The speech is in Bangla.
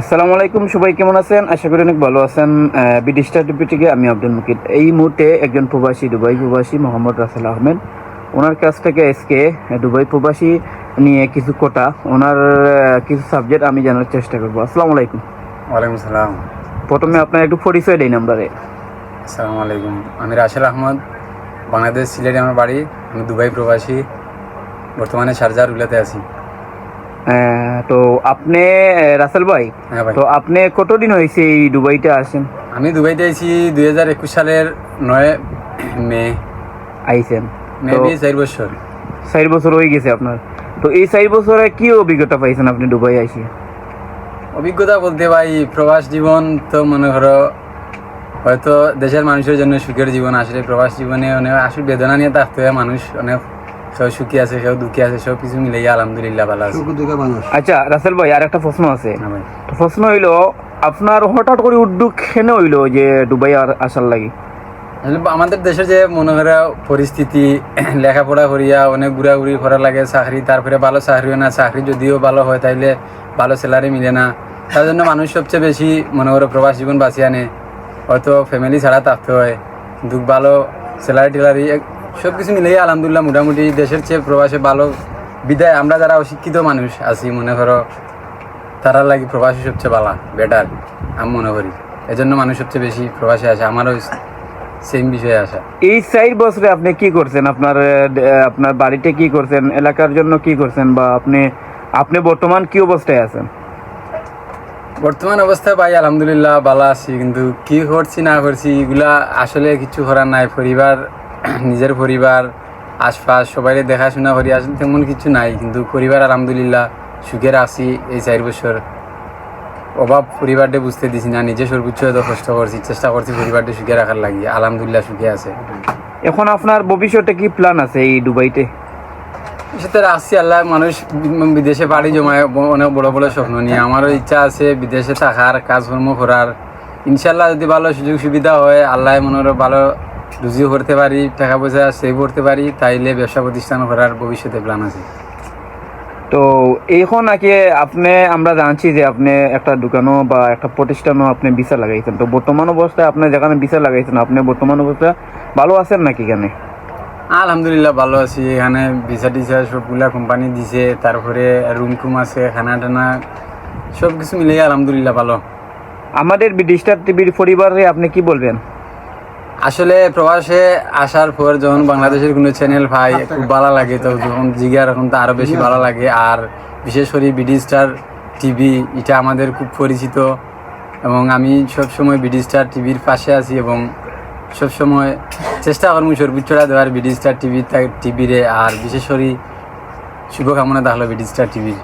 আসসালামু আলাইকুম সবাই কেমন আছেন? আশা করি অনেক ভালো আছেন। বিডিস্টার থেকে আমি আব্দুল মুকিদ এই মুহূর্তে একজন প্রবাসী দুবাই প্রবাসী মোহাম্মদ রাসেল আহমেদ। ওনার কাছ থেকে আজকে দুবাই প্রবাসী নিয়ে কিছু কোটা ওনার কিছু সাবজেক্ট আমি জানার চেষ্টা করব। আসসালামু আলাইকুম। ওয়ালাইকুম সালাম। প্রথমে আপনার একটু পরিচয় দেই নাম্বারে। আসসালামু আলাইকুম। আমি রাশেল আহমদ বাংলাদেশ সিলেটে আমার বাড়ি। আমি দুবাই প্রবাসী। বর্তমানে শারজাহ রুলাতে আছি। তো আপনি রাসেল ভাই হ্যাঁ ভাই। তো আপনি কতদিন হয়েছে এই দুবাইতে আসেন? আমি দুবাইতে আছি দুই হাজার একুশ সালের নয় মে। আইছেন। মে তো চার বছর। চার বছর হয়ে গেছে আপনার। তো এই চার বছরে কি অভিজ্ঞতা পাইছেন আপনি দুবাই আসি অভিজ্ঞতা বলতে ভাই প্রবাস জীবন তো মনে করো হয়তো দেশের মানুষের জন্য সুখের জীবন আসলে প্রবাস জীবনে অনেক আসলে বেদনা নিয়ে থাকতে হয় মানুষ অনেক কেউ সুখী আছে কেউ দুঃখী আছে সব কিছু মিলিয়ে আলহামদুলিল্লাহ ভালো আছে। আচ্ছা রাসেল ভাই আর একটা প্রশ্ন আছে। প্রশ্ন হইল আপনার হঠাৎ করে উদ্যোগ কেন হইল যে দুবাই আর- আসার লাগি? আমাদের দেশের যে মনে করা পরিস্থিতি লেখাপড়া করিয়া অনেক ঘুরাঘুরি করা লাগে চাকরি তারপরে ভালো চাকরিও না চাকরি যদিও ভালো হয় তাইলে ভালো স্যালারি মিলে না। তার জন্য মানুষ সবচেয়ে বেশি মনে করো প্রবাস জীবন বাঁচিয়ে আনে। হয়তো ফ্যামিলি ছাড়া থাকতে হয় কিন্তু ভালো স্যালারি টেলারি সব কিছু মিলিয়ে আলহামদুলিল্লাহ মোটামুটি দেশের চেয়ে প্রবাসে ভালো বিদায়। আমরা যারা অশিক্ষিত মানুষ আছি মনে করো তারা লাগি প্রবাসী সবচেয়ে ভালো বেটার আমি মনে করি। এজন্য মানুষ সবচেয়ে বেশি প্রবাসে আসে আমারও সেম বিষয়ে আসা। এই চার বছরে আপনি কি করছেন? আপনার আপনার বাড়িতে কি করছেন? এলাকার জন্য কি করছেন? বা আপনি আপনি বর্তমান কি অবস্থায় আছেন? বর্তমান অবস্থায় ভাই আলহামদুলিল্লাহ ভালো আছি কিন্তু কি করছি না করছি এগুলা আসলে কিছু করার নাই। পরিবার নিজের পরিবার আশপাশ সবাই দেখাশোনা করি আসলে তেমন কিছু নাই। কিন্তু পরিবার আলহামদুলিল্লাহ সুখের আছি এই চার বছর। অভাব পরিবারটা বুঝতে দিছি না নিজে সর্বোচ্চ হয়তো কষ্ট করছি চেষ্টা করছি পরিবারটা সুখে রাখার লাগি আলহামদুলিল্লাহ সুখে আছে। এখন আপনার ভবিষ্যতে কি প্ল্যান আছে এই দুবাইতে? সাথে আসছি আল্লাহ মানুষ বিদেশে বাড়ি জমায় অনেক বড় বড় স্বপ্ন নিয়ে। আমারও ইচ্ছা আছে বিদেশে থাকার কাজকর্ম করার। ইনশাল্লাহ যদি ভালো সুযোগ সুবিধা হয় আল্লাহ মনে ভালো রুজিও করতে পারি টাকা পয়সা সেভ করতে পারি তাইলে ব্যবসা প্রতিষ্ঠান করার ভবিষ্যতে প্ল্যান আছে। তো এখন নাকি আপনি আমরা জানছি যে আপনি একটা দোকানও বা একটা প্রতিষ্ঠানও আপনি বিচার লাগাইছেন। তো বর্তমান অবস্থায় আপনি যেখানে বিচার লাগাইছেন আপনি বর্তমান অবস্থায় ভালো আছেন নাকি এখানে? আলহামদুলিল্লাহ ভালো আছি। এখানে ভিসা টিসা সবগুলা কোম্পানি দিছে তারপরে রুম টুম আছে খানা টানা সব কিছু মিলিয়ে আলহামদুলিল্লাহ ভালো। আমাদের বিডিস্টার টিভির পরিবারে আপনি কি বলবেন? আসলে প্রবাসে আসার পর যখন বাংলাদেশের কোনো চ্যানেল পাই খুব ভালো লাগে তো যখন জিজ্ঞার এখন তো আরও বেশি ভালো লাগে। আর বিশেষ করে বিডি স্টার টিভি এটা আমাদের খুব পরিচিত। এবং আমি সবসময় বিডি স্টার টিভির পাশে আছি এবং সবসময় চেষ্টা করব সর্বোচ্চটা দেওয়ার বিডি স্টার টিভি টিভিরে আর বিশেষ করে শুভকামনা থাকল বিডি স্টার টিভির